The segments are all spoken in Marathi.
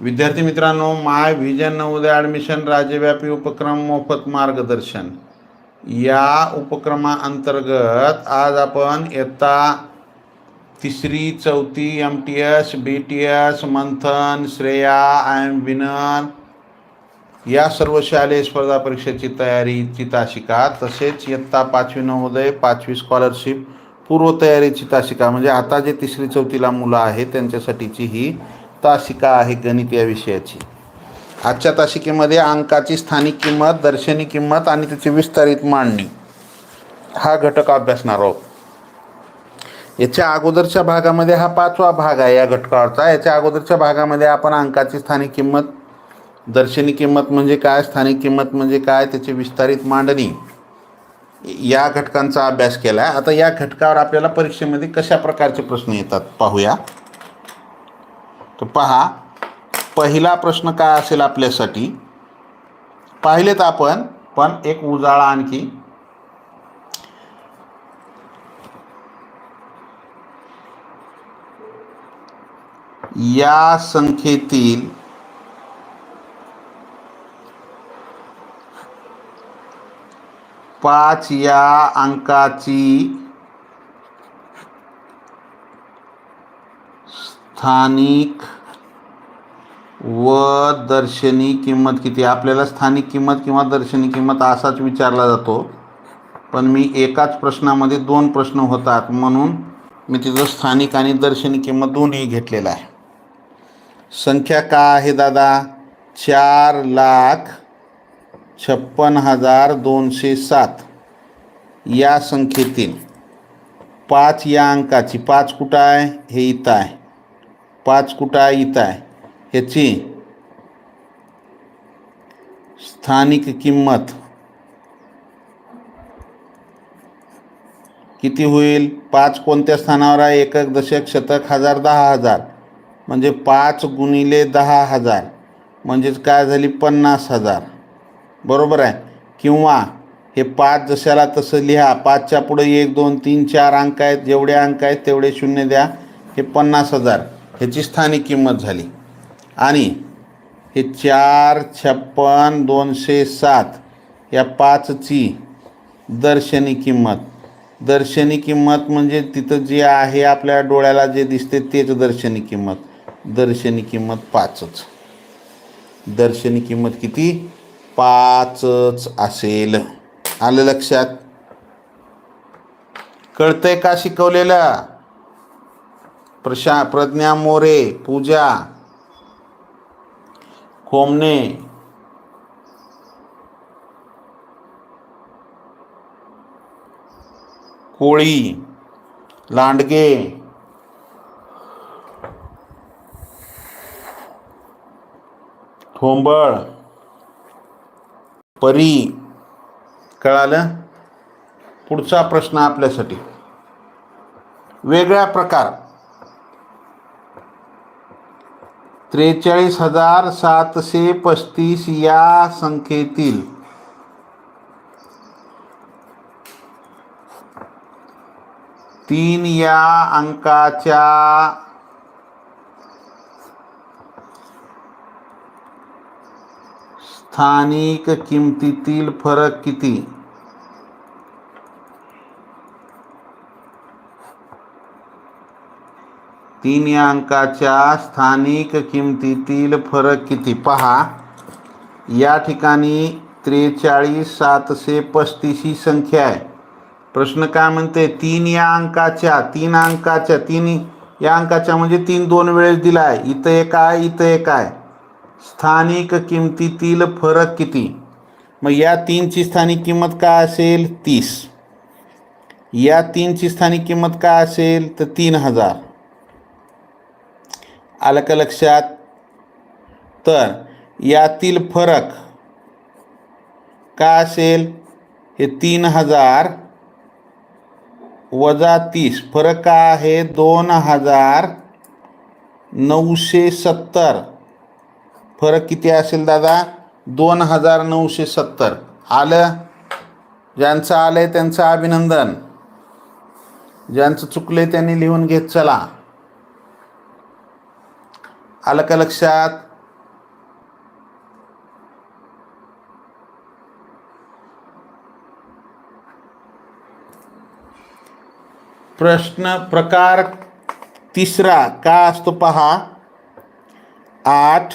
विद्यार्थी मित्रांनो माय व्हिजन नवोदय ॲडमिशन राज्यव्यापी उपक्रम मोफत मार्गदर्शन. या उपक्रमाअंतर्गत आज आपण इयत्ता तिसरी चौथी M T S B T S Manthan Shreya I M winner या सर्व शालेय स्पर्धा परीक्षेची तयारीची तासिका तसेच इयत्ता पाचवी नवोदय पाचवी स्कॉलरशिप पूर्वतयारीची तासिका म्हणजे आता जे तिसरी चौथीला मुलं आहेत त्यांच्यासाठीची ही तासिका आहे गणित या विषयाची. आजच्या तासिकेमध्ये अंकाची स्थानिक किंमत दर्शनी किंमत आणि त्याची विस्तारित मांडणी. हा घटक अभ्यासणार आहोत. याच्या अगोदरच्या भागामध्ये हा पाचवा भाग आहे या घटकावरचा. याच्या अगोदरच्या भागामध्ये आपण अंकाची स्थानिक किंमत दर्शनी किंमत म्हणजे काय स्थानिक किंमत म्हणजे काय त्याची विस्तारित मांडणी. या घटकांचा अभ्यास केला आहे आता या घटकावर आपल्याला परीक्षेमध्ये कशा प्रकारचे प्रश्न येतात पाहूया. तर पहा पहिला प्रश्न काय असेल आपल्यासाठी? पाहिलेत आपण पण एक उजाळा आणखी. या संख्येतील पाच या अंकाची स्थानिक व दर्शनी किंमत किती? आपल्याला स्थानिक किंमत किंवा दर्शनी किंमत असाच विचारला जातो. पण मी एकाच प्रश्नामध्ये दोन प्रश्न होतात म्हणून मी तिथं स्थानिक आणि दर्शनी किंमत दोन्ही घेतलेलं आहे. संख्या का आहे दादा? चार लाख छप्पन हजार दोनशे सात. या संख्येतील पाच या अंकाची पाच कुठं आहे? हे इथं आहे. पाच कुठं आहे? इथं आहे. ह्याची स्थानिक किंमत किती होईल? पाच कोणत्या स्थानावर आहे? एकक दशक शतक हजार दहा हजार. म्हणजे पाच गुणिले दहा हजार. म्हणजेच काय झाली? पन्नास हजार. बरोबर आहे? किंवा हे पाच जशाला तसं लिहा. पाचच्या पुढे एक दोन तीन चार अंक आहेत. जेवढे अंक आहेत तेवढे शून्य द्या. हे पन्नास हजार. ह्याची स्थानिक किंमत झाली. आणि हे चार छप्पन दोनशे सात या पाचची दर्शनी किंमत. दर्शनी किंमत म्हणजे तिथं जे आहे आपल्या डोळ्याला जे दिसते तेच दर्शनी किंमत. दर्शनी किंमत पाचच. दर्शनी किंमत किती? पाचच असेल. आलं लक्षात? कळतंय का शिकवलेलं? प्रशा प्रज्ञा मोरे पूजा खोमने कोळी लांडगे ठोंबळ परी कळालं? पुढचा प्रश्न आपल्यासाठी. वेगळा प्रकार. त्रेचाळीस हजार सातशे पस्तीस या संख्येतील तीन या अंकाच्या स्थानिक किमतीतील फरक किती? तीन या अंकाच्या स्थानिक किमतीतील फरक किती? पहा. या ठिकाणी त्रेचाळीस सातशे पस्तीस ही संख्या आहे. प्रश्न काय म्हणते? तीन या अंकाच्या तीन अंकाच्या तीन या अंकाच्या म्हणजे तीन दोन वेळेस दिला आहे इथं एक आहे इथं एक आहे. स्थानिक किमतीतील फरक किती? मग या तीनची स्थानिक किंमत काय असेल? तीस. या तीनची स्थानिक किंमत काय असेल? तर तीन हजार. आलं का लक्षात तर यातील फरक का असेल? हे तीन हजार वजा तीस. फरक काय आहे? दोन हजार नऊशे सत्तर. फरक किती असेल दादा? दोन हजार नऊशे सत्तर. आलं? ज्यांचं आलं आहे त्यांचं अभिनंदन. ज्यांचं चुकलं आहे त्यांनी लिहून घेत चला. अलग अलग लक्षात प्रश्न प्रकार तीसरा का असतो पहा। आठ,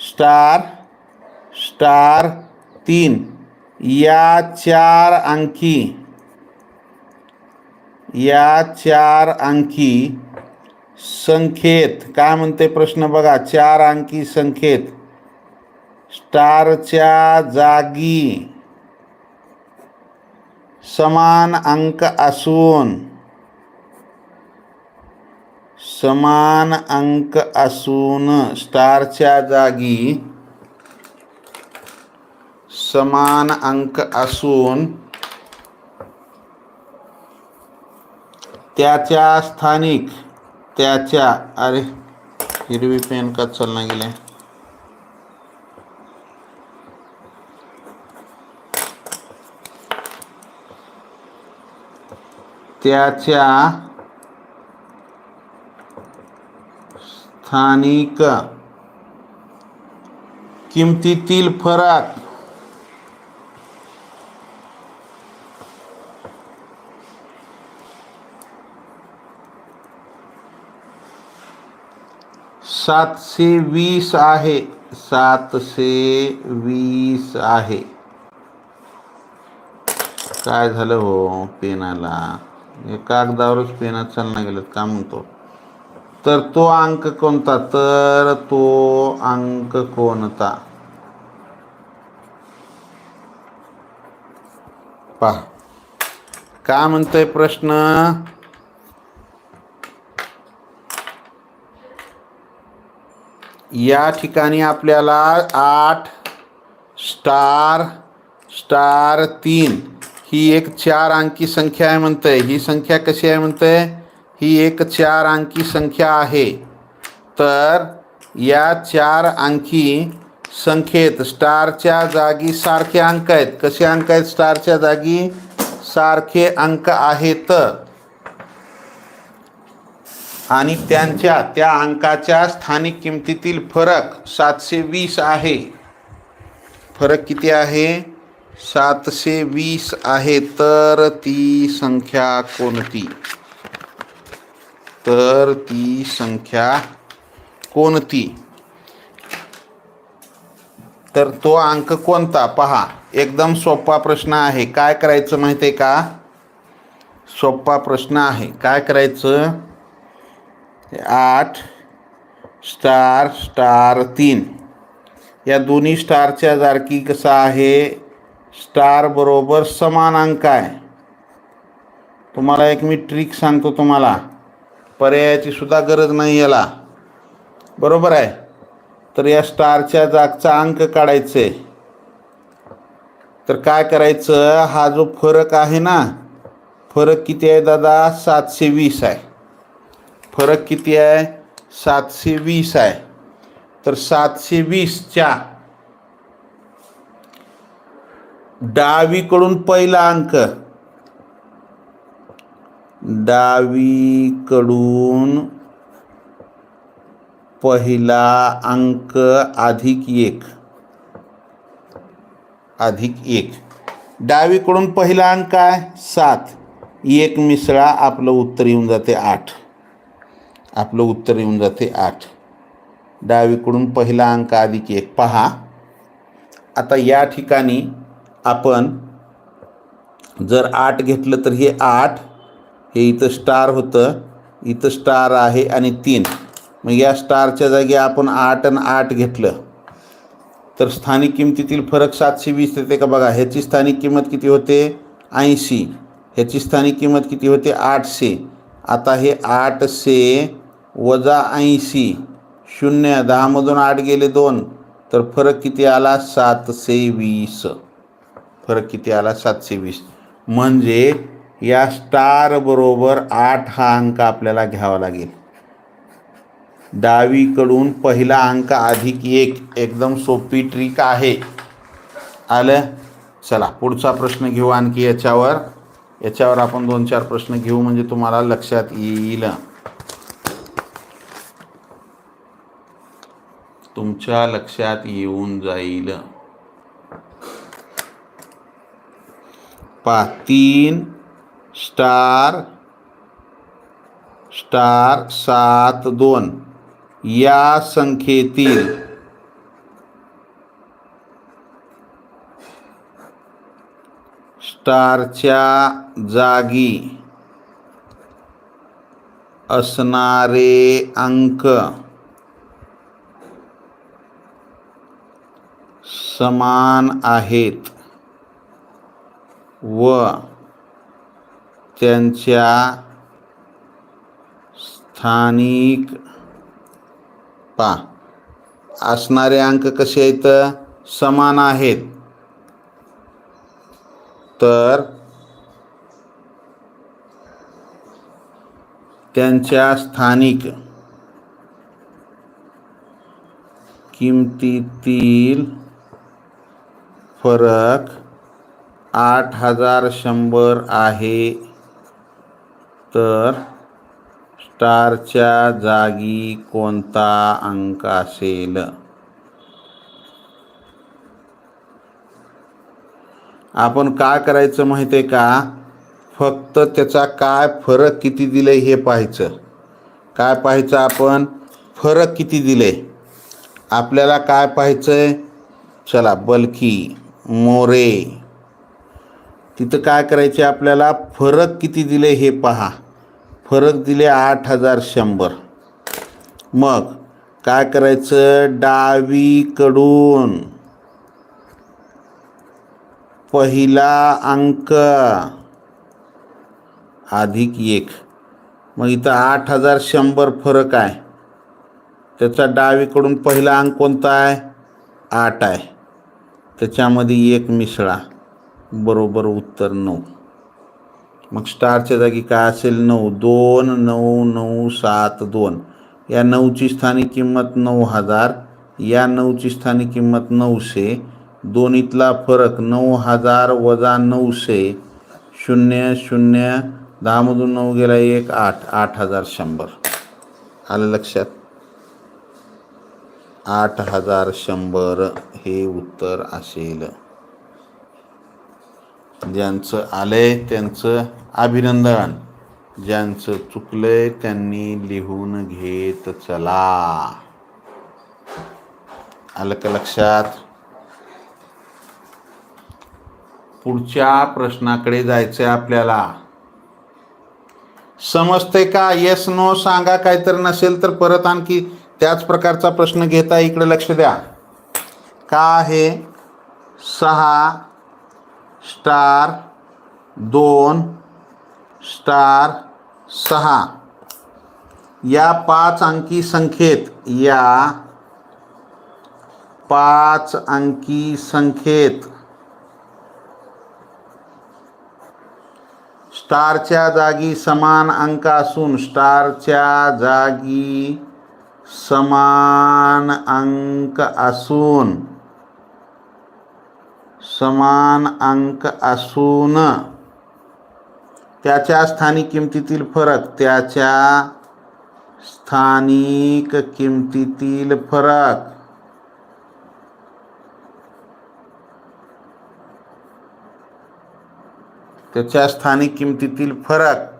स्टार स्टार तीन, या चार अंकी, या चार अंकी। संख्येत काय म्हणते प्रश्न बघा? चार अंकी संख्येत स्टारच्या जागी समान अंक असून समान अंक असून स्टारच्या जागी समान अंक असून त्याच्या स्थानिक त्याच्या अरे हिरवी पेन का चालना गेले? त्याच्या स्थानिक किमतीतील फरक सातशे वीस आहे. सातशे वीस आहे. काय झालं हो पेनाला? हे कागदावरच पेनात चालना गेलं का म्हणतो? तर तो अंक कोणता? तर तो अंक कोणता? पहा. काय म्हणतोय प्रश्न? या ठिकाणी आपल्याला आठ स्टार स्टार तीन. ही एक चार अंकी संख्या आहे म्हणतंय. ही संख्या कशी आहे म्हणतंय? ही एक चार अंकी संख्या आहे. तर या चार अंकी संख्येत स्टारच्या जागी सारखे अंक आहेत. कसे अंक आहेत? स्टारच्या जागी सारखे अंक आहेत. आणि त्यांच्या त्या अंकाच्या स्थानिक किमतीतील फरक सातशे वीस आहे. फरक किती आहे? सातशे वीस आहे तर ती संख्या कोणती? तर ती संख्या कोणती? तर तो अंक कोणता? पहा एकदम सोपा प्रश्न आहे. काय करायचं माहिती आहे का? सोपा प्रश्न आहे. काय करायचं? आठ स्टार स्टार तीन. या दोन्ही स्टारच्या जारकी कसा आहे? स्टार बरोबर समान अंक आहे. तुम्हाला एक मी ट्रिक सांगतो तुम्हाला. पर्यायाची सुद्धा गरज नाही याला. बरोबर आहे? तर या स्टारच्या जागचा अंक काढायचे. तर काय करायचं? हा जो फरक आहे ना फरक किती आहे दादा? सातशे वीस आहे. फरक किती आहे? सातशे वीस आहे. तर सातशे वीसच्या डावीकडून पहिला अंक. डावीकडून पहिला अंक अधिक एक. अधिक एक. डावीकडून पहिला अंक आहे सात. एक मिसळा आपलं उत्तर येऊन जाते आठ. आपलं उत्तर येऊन जाते आठ. डावीकडून पहिला अंक अधिक एक. पहा. आता या ठिकाणी आपण जर आठ घेतलं तर हे आठ हे इथं स्टार होतं इथं स्टार आहे आणि तीन. मग या स्टारच्या जागी आपण आठ आणि आठ घेतलं. तर स्थानिक किमतीतील फरक सातशे वीस येते का बघा? ह्याची स्थानिक किंमत किती होते? ऐंशी. ह्याची स्थानिक किंमत किती होते? आठशे. आता हे आठशे वजा ऐंशी. शून्य दहामधून आठ गेले दोन. तर फरक किती आला? सातशे वीस फरक किती आला? सातशे वीस म्हणजे या स्टार बरोबर आठ हा अंक आपल्याला घ्यावा लागेल. डावीकडून पहिला अंक अधिक एक. एकदम सोपी ट्रिक आहे. आलं? चला पुढचा प्रश्न घेऊ आणखी याच्यावर. याच्यावर आपण दोन चार प्रश्न घेऊ म्हणजे तुम्हाला लक्षात येईल. तुमच्या लक्षात येऊन जाईल. पा तीन स्टार स्टार सात दोन. या संख्येतील स्टारच्या जागी असणारे अंक समान आहेत व त्यांच्या स्थानिक पा असणारे अंक कसे आहेत? समान आहेत. तर त्यांच्या स्थानिक किमतीतील फरक आठ हजार शंभर आहे. तर स्टारच्या जागी कोणता अंक असेल? आपण काय करायचं माहिती आहे का? फक्त त्याचा काय फरक किती दिले हे पाहायचं. काय पाहायचं आपण? फरक किती दिले आपल्याला काय पाहायचंय? चला बल्की. मोरे. तिथं काय करायचे आपल्याला? फरक किती दिले हे पहा. फरक दिले आठ हजार शंभर. मग काय करायचं? डावीकडून. पहिला अंक. अधिक एक. मग इथं आठ हजार शंभर फरक आहे. त्याचा डावीकडून पहिला अंक कोणता आहे? आठ आहे. त्याच्यामध्ये एक मिसळा बरोबर उत्तर नऊ. मग स्टारच्या जागी काय असेल नऊ? दोन नऊ नऊ सात दोन. या नऊची स्थानिक किंमत नऊ हजार या नऊची स्थानिक किंमत नऊशे. दोन्हीतला फरक नऊ हजार वजा नऊशे. शून्य शून्य. दहामधून नऊ गेला एक आठ. आठ हजार शंभर. आलं लक्षात? आठ हजार शंभर. हे उत्तर असेल. ज्यांचं आलंय त्यांचं अभिनंदन. ज्यांचं चुकलंय त्यांनी लिहून घेत चला. आलं का लक्षात? पुढच्या प्रश्नाकडे जायचंय आपल्याला. समजते का? येस नो सांगा. काहीतरी नसेल तर परत आणखी त्याच प्रकारचा प्रश्न घेता इकडे लक्ष द्या. का आहे सहा स्टार दोन स्टार सहा. या पाच अंकी संख्येत या पाच अंकी संख्येत स्टारच्या जागी समान अंक असून स्टारच्या जागी समान अंक असून समान अंक असून त्याच्या स्थानिक किमतीतील फरक त्याच्या स्थानिक किमतीतील फरक. त्याच्या स्थानिक किमतीतील फरक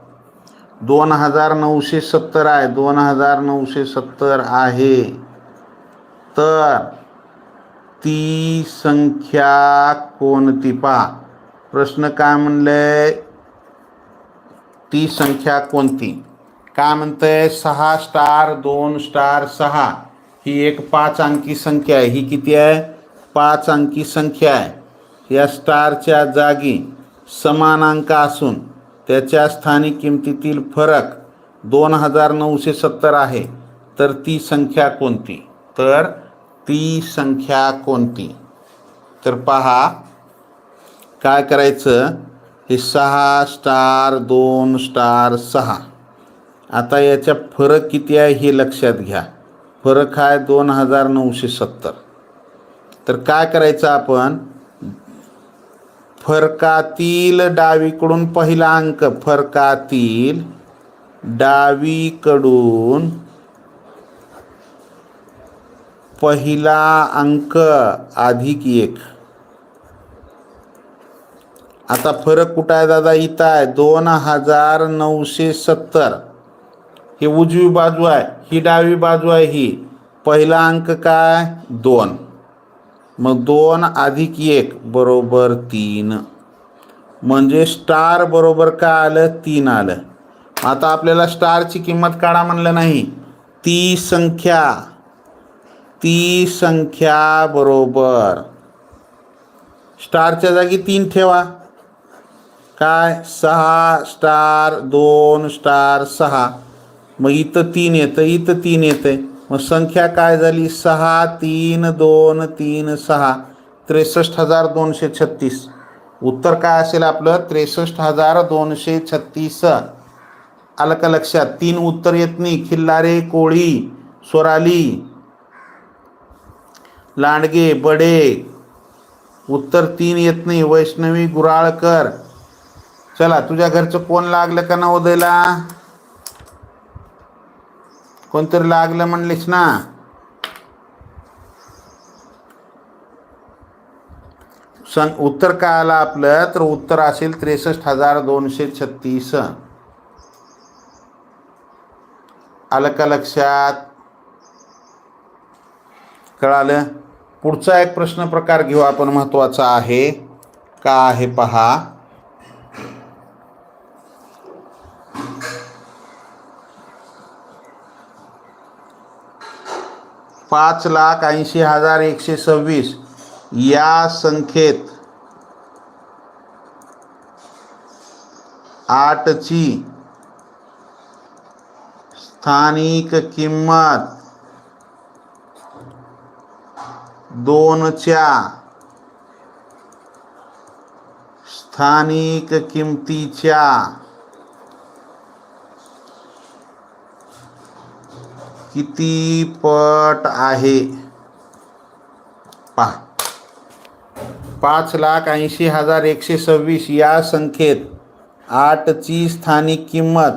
दोन हजार नऊशे सत्तर आहे दोन हजार नऊशे सत्तर आहे. तर ती संख्या कोणती पहा प्रश्न काय म्हणले? ती संख्या कोणती? काय म्हणतंय सहा स्टार दोन स्टार सहा. ही एक पाच अंकी संख्या आहे. ही किती आहे? पाच अंकी संख्या आहे. या स्टारच्या जागी समान अंक असून त्याच्या स्थानिक किमतीतील फरक दोन हजार नऊशे सत्तर आहे. तर ती संख्या कोणती? तर ती संख्या कोणती? तर पहा काय करायचं? हे सहा स्टार दोन स्टार सहा. आता याच्या फरक किती आहे हे लक्षात घ्या. फरक आहे दोन हजार नऊशे सत्तर. तर काय करायचं आपण? फरकातील डावीकडून पहिला अंक फरकातील डावीकडून पहिला अंक अधिक एक. आता फरक कुठं आहे दादा? इथं आहे. दोन हजार नऊशे सत्तर. ही उजवी बाजू आहे. ही डावी बाजू आहे ही. पहिला अंक काय? दोन. मग दोन अधिक एक बरोबर तीन. म्हणजे स्टार बरोबर काय आलं? तीन आलं. आता आपल्याला स्टारची किंमत काढा म्हणलं नाही. ती संख्या ती संख्या बरोबर. स्टारच्या जागी तीन ठेवा. काय? सहा स्टार दोन स्टार सहा. मग इथं तीन येतं इथं तीन येतंय. मग संख्या काय झाली? सहा तीन दोन तीन सहा. त्रेसष्ट हजार दोनशे छत्तीस. उत्तर काय असेल आपलं? त्रेसष्ट हजार दोनशे छत्तीस. आलं का लक्षात? तीन उत्तर येत नाही. खिल्लारे कोळी स्वराली लांडगे बडे. उत्तर तीन येत नाही. वैष्णवी गुराळकर. चला तुझ्या घरचं कोण लागलं का नवोदयला कोणतरी लागलं म्हणलीस ना? सं उत्तर काय आलं आपलं? तर उत्तर असेल त्रेसष्ट हजार दोनशे छत्तीस. आलं का लक्षात? कळालं? पुढचा एक प्रश्न प्रकार घेऊ आपण महत्त्वाचा आहे. का आहे पहा. पाच लाख ऐंशी हजार एकशे सव्वीस. या संख्येत आठची स्थानिक किंमत दोनच्या स्थानिक किमतीच्या. किती पट आहे? पहा. पाच लाख ऐंशी हजार एकशे सव्वीस या संख्येत आठची स्थानिक किंमत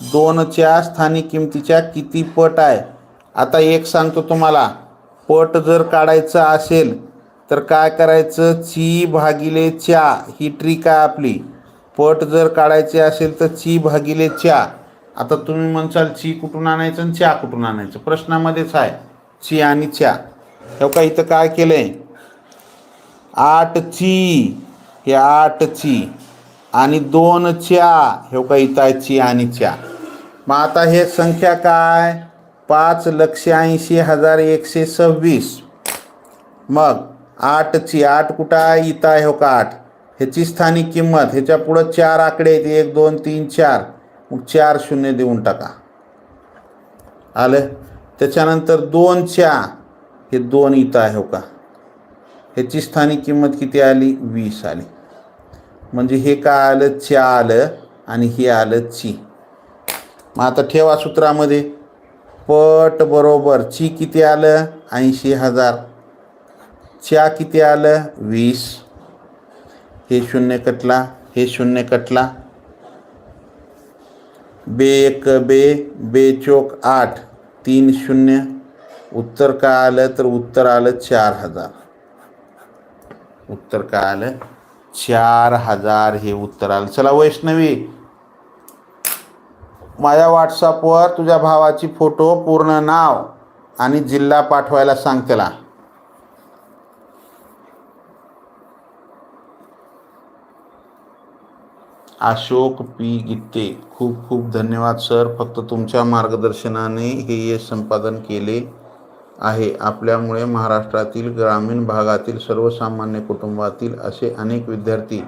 दोनच्या स्थानिक किमतीच्या किती पट आहे? आता एक सांगतो तुम्हाला. पट जर काढायचं असेल तर काय करायचं? ची भागिले च्या. ही ट्रिक आहे आपली. पट जर काढायचे असेल तर ची भागिले च्या. आता तुम्ही म्हणसाल ची कुठून आणायचं आणि च्या कुठून आणायचं? प्रश्नामध्येच आहे. ची आणि च्या. हे का इथं काय केलंय? आठ ची. हे आठ ची. आणि दोन च्या. हे का इथं आहे ची आणि च्या. मग आता हे संख्या काय? पाच लक्ष ऐंशी हजार एकशे सव्वीस. मग आठची आठ कुठं आहे? इथं आहे हो का आठ? ह्याची स्थानिक किंमत ह्याच्या पुढं चार आकडे आहेत. एक दोन तीन चार. मग चार शून्य देऊन टाका. आलं? त्याच्यानंतर दोनच्या हे दोन इथं आहे हो का? ह्याची स्थानिक किंमत किती आली? वीस आली. म्हणजे हे काय आलं? च्या आलं आणि हे आलं ची. मग आता ठेवा सूत्रामध्ये. पट बरोबर ची किती आलं? ऐंशी हजार. च्या किती आलं? वीस. हे शून्य कटला हे शून्य कटला. बे एक बे बे चोक आठ तीन शून्य. उत्तर काय आलं? तर उत्तर आलं चार हजार. उत्तर काय आलं? चार हजार हे उत्तर आलं. चला वैष्णवी माझ्या व्हॉट्सअपवर तुझ्या भावाची फोटो पूर्ण नाव आणि जिल्हा पाठवायला सांग त्याला. अशोक पी. गित्ते खूप खूप धन्यवाद सर. फक्त तुमच्या मार्गदर्शनाने हे यश संपादन केले आहे. आपल्यामुळे महाराष्ट्रातील ग्रामीण भागातील सर्वसामान्य कुटुंबातील असे अनेक विद्यार्थी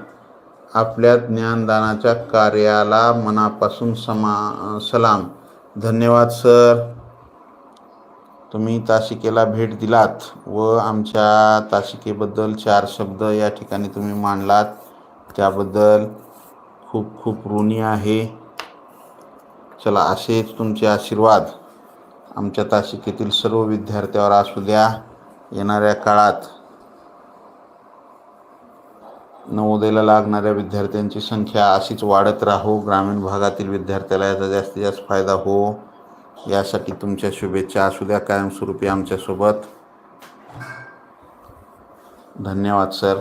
आपल्या ज्ञानदानाच्या कार्याला मनापासून समा सलाम. धन्यवाद सर. तुम्ही ताशिकेला भेट दिलात व आमच्या ताशिकेबद्दल चार शब्द या ठिकाणी तुम्ही मांडलात. त्याबद्दल खूप खूप ऋणी आहे. चला असेच तुमचे आशीर्वाद आमच्या तासिकेतील सर्व विद्यार्थ्यावर असू द्या. येणाऱ्या काळात नवोदयला लागणाऱ्या विद्यार्थ्यांची संख्या अशीच वाढत राहो. ग्रामीण भागातील विद्यार्थ्याला याचा जास्तीत जास्त फायदा हो. यासाठी तुमच्या शुभेच्छा. असू द्या कायमस्वरूपी आमच्यासोबत. धन्यवाद सर.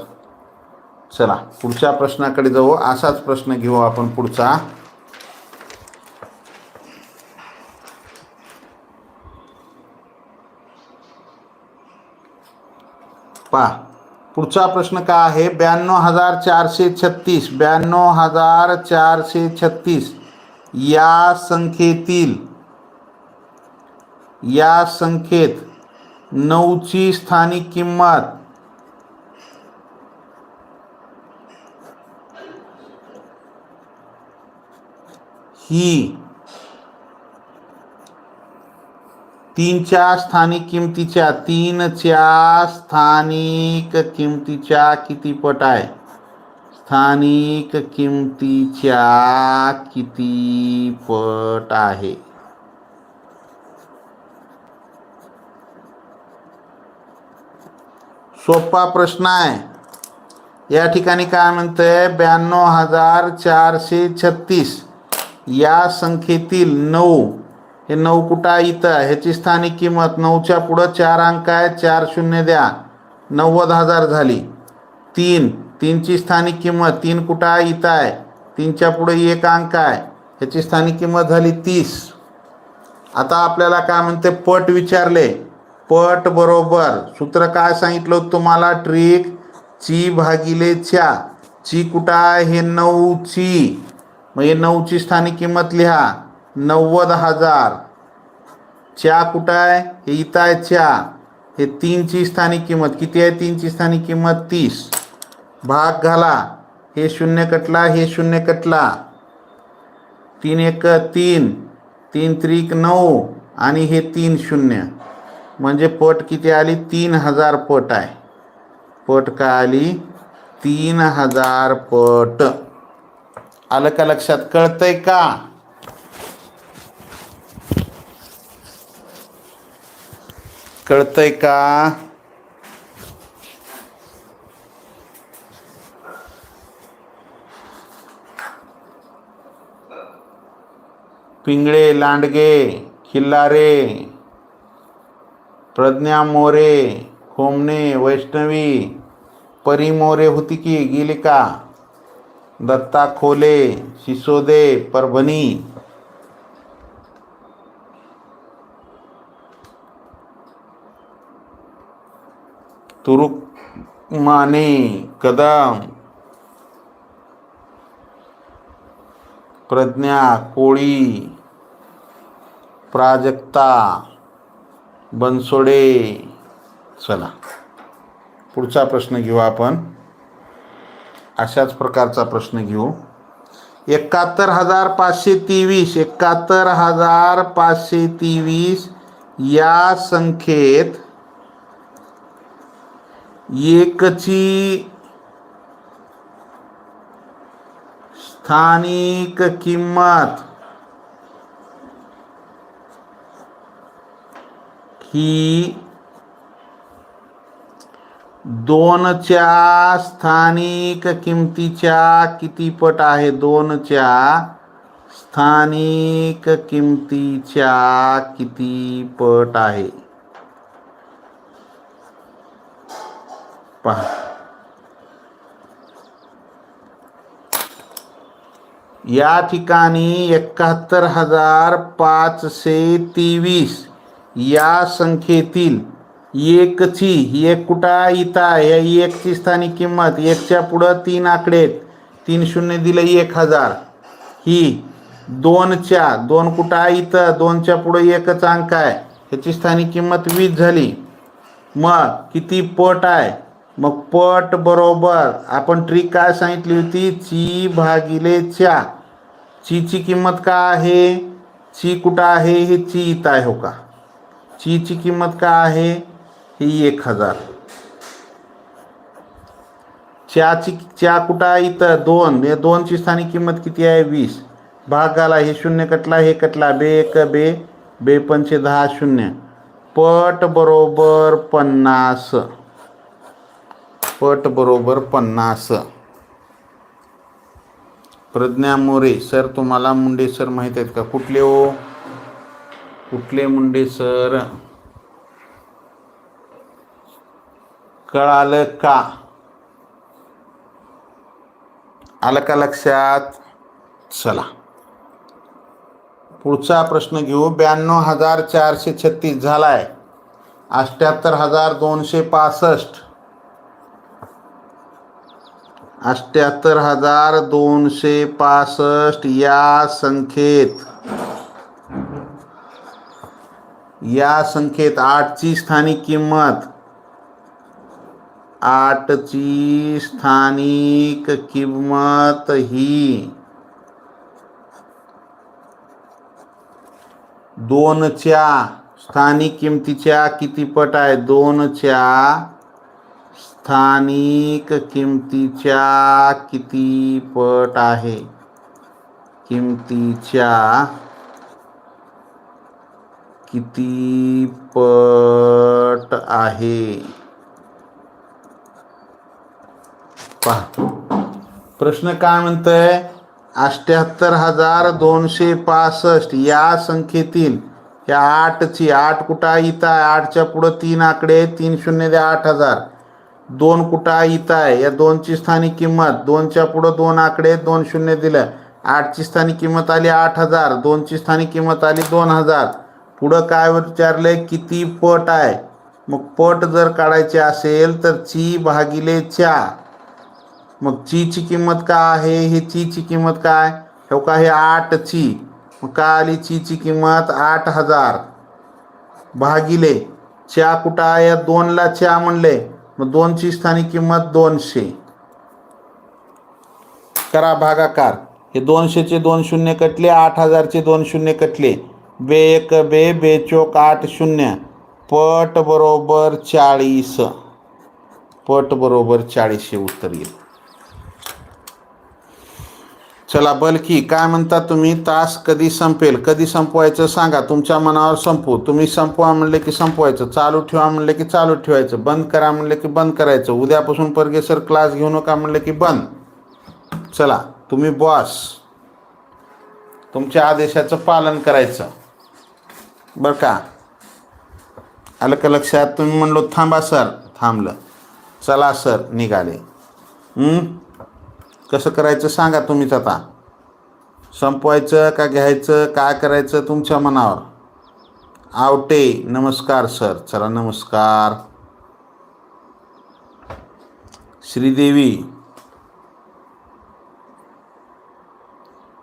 चला पुढच्या प्रश्नाकडे जाऊ. असाच प्रश्न घेऊ आपण पुढचा. पा पुढचा प्रश्न काय आहे? ब्याण्णव हजार चारशे छत्तीस ब्याण्णव हजार चारशे छत्तीस. या संख्येतील या संख्येत नऊची स्थानिक किंमत ही तीनच्या स्थानिक किमतीच्या तीनच्या स्थानिक किमतीच्या किती पट आहे? स्थानिक किमतीच्या किती पट आहे? सोपा प्रश्न आहे. या ठिकाणी काय म्हणतंय? ब्याण्णव हजार चारशे छत्तीस. या संख्येतील नऊ हे नऊ कुटा आहे इथं? ह्याची स्थानिक किंमत नऊच्या पुढं चार अंक आहे चार शून्य द्या. नव्वद हजार झाली. तीन. तीनची स्थानिक किंमत तीन कुटा आहे? इथं आहे. तीनच्या पुढे एक अंक आहे. ह्याची स्थानिक किंमत झाली तीस. आता आपल्याला काय म्हणते? पट विचारले. पट बरोबर. सूत्र काय सांगितलं होतं तुम्हाला? ट्रिक ची भागिले च्या. ची कुठं आहे? हे नऊची. मग हे नऊची स्थानिक किंमत लिहा. नव्वद हजार. च्या कुठं आहे हे इथं आहे च्या. हे तीनची स्थानिक किंमत. किती आहे तीनची स्थानिक किंमत? तीस. भाग घाला. हे शून्य कटला हे शून्य कटला. तीन एक तीन. तीन त्रिक नऊ आणि हे तीन शून्य. म्हणजे पट किती आली? तीन हजार पट आहे. पट का आली? तीन हजार पट. आलं का लक्षात? कळतंय का? कळतंय का? पिंगळे, लांडगे, खिल्लारे, प्रज्ञा मोरे होमणे वैष्णवी, परी मोरे होती की गेली का? दत्ता खोले, सिसोदे, परभणी तुरुक माने कदम. प्रज्ञा कोळी प्राजक्ता बनसोडे. चला पुढचा प्रश्न घेऊ आपण. अशाच प्रकारचा प्रश्न घेऊ. एकाहत्तर हजार पाचशे तेवीस एकाहत्तर हजार पाचशे तेवीस या संख्येत एकची स्थानिक किंमत ही दोनच्या स्थानिक किमतीच्या किती पट आहे? दोनच्या स्थानिक किमतीच्या किती पट आहे? पहा या ठिकाणी एकाहत्तर हजार पाचशे तेवीस या संख्येतील एकची एक कुठा इथं आहे. या एकची स्थानिक किंमत एकच्या पुढं तीन आकडे तीन शून्य दिलं एक हजार. ही दोनच्या दोन कुठा इथं? दोनच्या पुढं एकच अंक आहे. ह्याची स्थानिक किंमत वीस झाली. मग किती पट आहे? मग पट बरोबर. आपण ट्रिक काय सांगितली होती? ची भागिले च्या. चीची किंमत काय आहे? ची कुठं आहे? हे ची इथं आहे हो का? चीची किंमत काय आहे? ही एक हजार. च्याची च्या कुठं आहे इथं? दोन. या दोनची स्थानिक किंमत किती आहे? वीस. भागाला हे शून्य कटला हे कटला. बे एक बे बे पंचे दहा शून्य. पट बरोबर पन्नास. पट बरोबर पन्नास. प्रज्ञा मोरे सर तुम्हाला मुंडे सर माहीत आहेत का? कुठले हो? कुठले मुंडे सर? कळालं का? आलं का लक्षात? चला. पुढचा प्रश्न घेऊ. ब्याण्णव हजार चारशे छत्तीस झालाय. अठ्ठ्याहत्तर हजार दोनशे पासष्ट. अठ्ठ्याहत्तर हजार दोनशे पासष्ट या संख्येत. या संख्येत आठची स्थानिक किंमत. आठची स्थानिक किंमत ही दोनच्या स्थानिक किमतीच्या किती पट आहे? दोनच्या स्थानिक किमतीच्या किती पट आहे? किमतीच्या किती पट आहे? पहा. प्रश्न काय म्हणतोय? अठ्ठ्याहत्तर हजार दोनशे पासष्ट या संख्येतील या आठची आठ कुठं इथं आठच्या पुढं तीन आकडे तीन शून्य द्या आठ हजार. दोन कुठं इथं आहे या दोनची स्थानिक किंमत दोनच्या पुढं दोन आकडे दोन शून्य दिलं. आठची स्थानिक किंमत आली आठ हजार दोनची स्थानिक किंमत आली दोन हजार. पुढं काय विचारलंय किती पट आहे? मग पट जर काढायचे असेल तर ची भागिले च्या. मग चीची किंमत काय आहे? हे चीची किंमत काय? हो का हे आठ ची. मग काय आली चीची किंमत? आठ हजार. भागिले. च्या कुठं आहे? या दोनला च्या म्हणले. मग दोनची स्थानिक किंमत दोनशे. करा भागाकार. हे दोनशेचे दोन शून्य कटले आठ हजारचे दोन शून्य कटले. बे एक बे बेचोक आठ शून्य. पट बरोबर चाळीस. पट बरोबर चाळीस हे उत्तर येईल चला बलकी काय म्हणता तुम्ही? तास कधी संपेल? कधी संपवायचं सांगा. तुमच्या मनावर संपू तुम्ही संपवा म्हणले की संपवायचं. चालू ठेवा म्हणले की चालू ठेवायचं. बंद करा म्हणले की बंद करायचं. उद्यापासून परगेसर क्लास घेऊ नका म्हणले की बंद. चला तुम्ही बॉस तुमच्या आदेशाचं पालन करायचं. बरं का? आलं का लक्षात? तुम्ही म्हणलो थांबा सर. थांबलं. चला सर. निघाले. कसं करायचं सांगा तुम्हीच आता. संपवायचं का घ्यायचं काय करायचं तुमच्या मनावर. आवटे नमस्कार सर. चला नमस्कार. श्रीदेवी.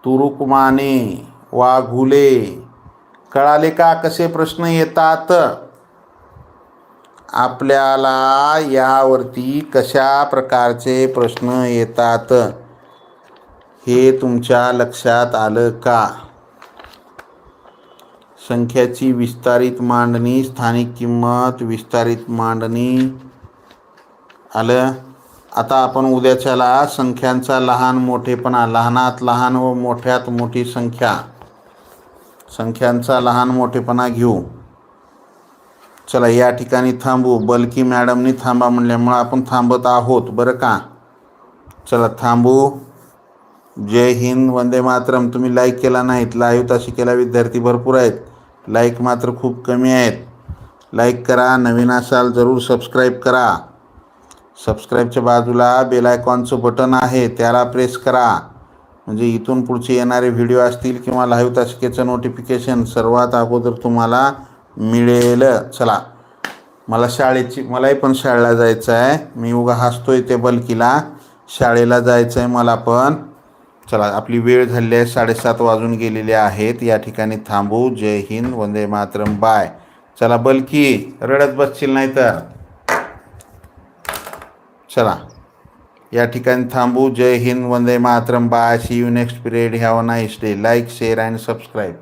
तुरुकमाने वाघुले. कळाले का कसे प्रश्न येतात? आपल्याला यावरती कशा प्रकारचे प्रश्न येतात हे तुमच्या लक्षात आलं का? संख्याची विस्तारित मांडणी स्थानिक किंमत विस्तारित मांडणी. आलं? आता आपण उद्याच्याला संख्यांचा लहान मोठेपणा लहानात लहान व मोठ्यात मोठी संख्या. संख्यांचा लहान मोठेपणा घेऊ. चला या ठिकाणी थांबू. बल्की मॅडमनी थांबा म्हणल्यामुळं आपण थांबत आहोत. बरं का? चला थांबू. जय हिंद वंदे मातरम. तुम्ही लाईक केला नाहीत. लाईव्ह तशी केला विद्यार्थी भरपूर आहेत. लाईक मात्र खूप कमी आहेत. लाईक करा नवीन असाल जरूर सबस्क्राईब करा. सबस्क्राईबच्या बाजूला बेल आयकॉनचं बटन आहे त्याला प्रेस करा. म्हणजे इथून पुढचे येणारे व्हिडिओ असतील किंवा लाईव्ह तासिकेचं नोटिफिकेशन सर्वात अगोदर तुम्हाला मिळेल. चला. मला शाळेची मलाही पण शाळेला जायचं आहे मी उगा हसतोय ते बलकीला. शाळेला जायचं आहे मला पण. चला आपली वेळ झालेली आहे. साडेसात वाजून गेलेले आहेत. या ठिकाणी थांबू. जय हिंद. वंदे मातरम. बाय. चला बलकी रडत बसशील नाही तर. चला. या ठिकाणी थांबू. जय हिंद. वंदे Mataram. Bye. See you next period have a nice day like share and subscribe